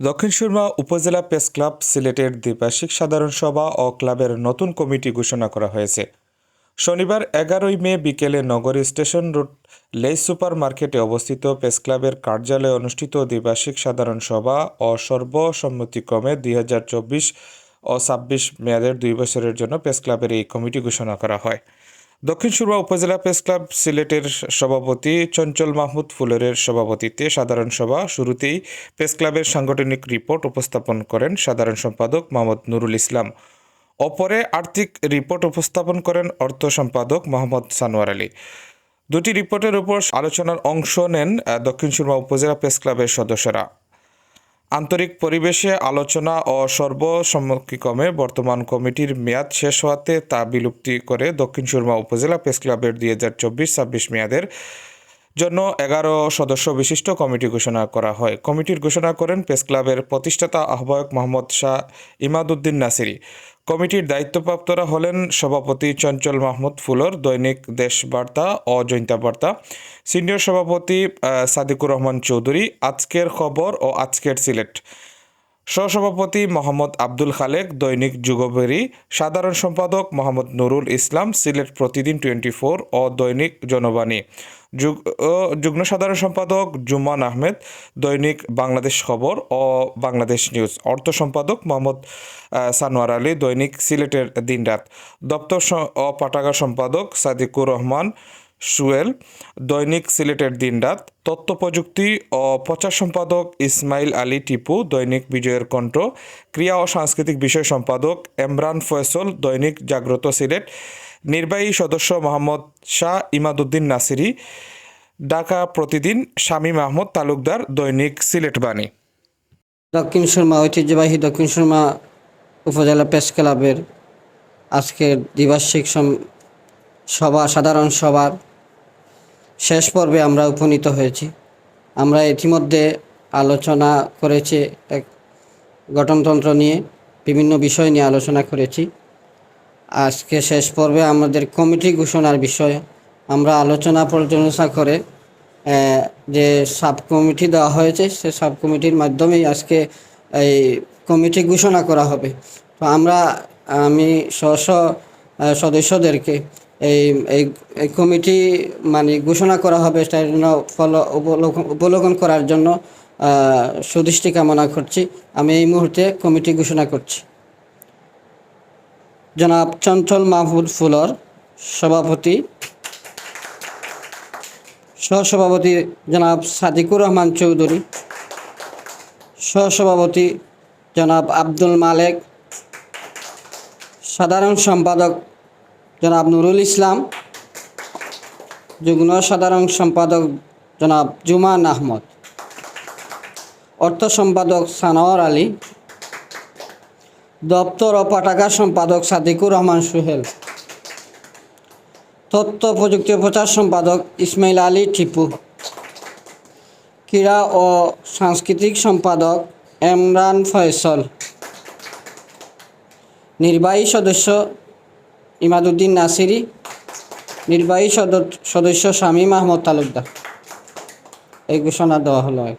দক্ষিণ সুরমা উপজেলা press club সিলেটের দ্বিবার্ষিক সাধারণ সভা ও ক্লাবের নতুন কমিটি ঘোষণা করা হয়েছে। শনিবার এগারোই মে বিকেলে নগরী স্টেশন রোড লেই সুপার মার্কেটে অবস্থিত প্রেস ক্লাবের কার্যালয়ে অনুষ্ঠিত দ্বিবার্ষিক সাধারণ সভা ও সর্বসম্মতিক্রমে দুই হাজার চব্বিশ ও ছাব্বিশ মেয়াদের দুই বছরের জন্য প্রেস ক্লাবের এই কমিটি ঘোষণা করা হয়। দক্ষিণ সুরমা উপজেলা প্রেস ক্লাব সিলেটের সভাপতি চঞ্চল মাহমুদ ফুলের সভাপতিত্বে সাধারণ সভা শুরুতেই প্রেস ক্লাবের সাংগঠনিক রিপোর্ট উপস্থাপন করেন সাধারণ সম্পাদক মোহাম্মদ নুরুল ইসলাম। অপরে আর্থিক রিপোর্ট উপস্থাপন করেন অর্থ সম্পাদক মোহাম্মদ সানোয়ার আলী। দুটি রিপোর্টের উপর আলোচনার অংশ নেন দক্ষিণ সুরমা উপজেলা প্রেস ক্লাবের সদস্যরা। আন্তরিক পরিবেশে আলোচনা ও সর্বসম্মতিক্রমে বর্তমান কমিটির মেয়াদ শেষ হওয়াতে তা বিলুপ্তি করে দক্ষিণ সুরমা উপজেলা প্রেস ক্লাবের দুই হাজার চব্বিশ ছাব্বিশ মেয়াদের জন্য এগারো সদস্য বিশিষ্ট কমিটি ঘোষণা করা হয়। কমিটির ঘোষণা করেন প্রেস ক্লাবের প্রতিষ্ঠাতা আহ্বায়ক মোহাম্মদ শাহ ইমাদুদ্দিন নাসিরি। কমিটির দায়িত্বপ্রাপ্তরা হলেন সভাপতি চঞ্চল মাহমুদ ফুলর, দৈনিক দেশ বার্তা ও বার্তা। সিনিয়র সভাপতি সাদিকুর রহমান চৌধুরী, আজকের খবর ও আজকের সিলেট। সহসভাপতি মোহাম্মদ আব্দুল খালেক, দৈনিক যুগবেরি সাধারণ সম্পাদক মোহাম্মদ নুরুল ইসলাম, সিলেট প্রতিদিন টোয়েন্টি ফোর ও দৈনিক জনবাণী। যুগ্ম সাধারণ সম্পাদক জুমান আহমেদ, দৈনিক বাংলাদেশ খবর ও বাংলাদেশ নিউজ। অর্থ সম্পাদক মোহাম্মদ সানোয়ার আলী, দৈনিক সিলেটের দিনরাত। দপ্তর ও পাঠাগার সম্পাদক সাদিকুর রহমান সুয়েল, দৈনিক সিলেটের দিনরাত তথ্য প্রযুক্তি ও প্রচার সম্পাদক ইসমাইল আলী টিপু, দৈনিক বিজয়ের কণ্ঠ, ক্রিয়া ও সাংস্কৃতিক বিষয় সম্পাদক এমরান ফয়সল, দৈনিক জাগ্রত সিলেট, নির্বাহী সদস্য মোহাম্মদ শাহ ইমাদুদ্দিন নাসিরি, ঢাকা প্রতিদিন শামীম আহমদ তালুকদার, দৈনিক সিলেট বাণী। দক্ষিণ সুরমা ঐতিহ্যবাহী দক্ষিণ সুরমা উপজেলা প্রেস ক্লাবের আজকের দ্বিবার্ষিক সভা, সাধারণ সভার শেষ পর্বে আমরা উপনীত হয়েছি। আমরা ইতিমধ্যে আলোচনা করেছি এক গঠনতন্ত্র নিয়ে, বিভিন্ন বিষয় নিয়ে আলোচনা করেছি। আজকে শেষ পর্বে আমাদের কমিটি ঘোষণার বিষয়ে। আমরা আলোচনা পর্যালোচনা করে যে সাব কমিটি দেওয়া হয়েছে, সে সাব কমিটির মাধ্যমেই আজকে এই কমিটি ঘোষণা করা হবে। তো আমরা, আমি স্ব সদস্যদেরকে এই এই কমিটি মানে ঘোষণা করা হবে তার জন্য ফলো উপলোকন করার জন্য সুদৃষ্টি কামনা করছি। আমি এই মুহূর্তে কমিটি ঘোষণা করছি। জনাব চঞ্চল মাহমুদ ফুলর সভাপতি। সহসভাপতি জনাব সাদিকুর রহমান চৌধুরী। সহসভাপতি জনাব আব্দুল মালেক। সাধারণ সম্পাদক জনাব নুরুল ইসলাম, যুগ্ম সাধারণ সম্পাদক জনাব জুমান আহমদ, অর্থ সম্পাদক সানোয়ার আলী, দপ্তর ও পাঠাগার সম্পাদক সাদিকুর রহমান সুহেল, তথ্য প্রযুক্তি প্রচার সম্পাদক ইসমাইল আলী টিপু, ক্রীড়া ও সাংস্কৃতিক সম্পাদক এমরান ফয়সল, নির্বাহী সদস্য ইমাদুদ্দিন নাসিরি নির্বাহী সদ- সদস্য স্বামী আহমদ তালুকদার। এই ঘোষণা দেওয়া হলো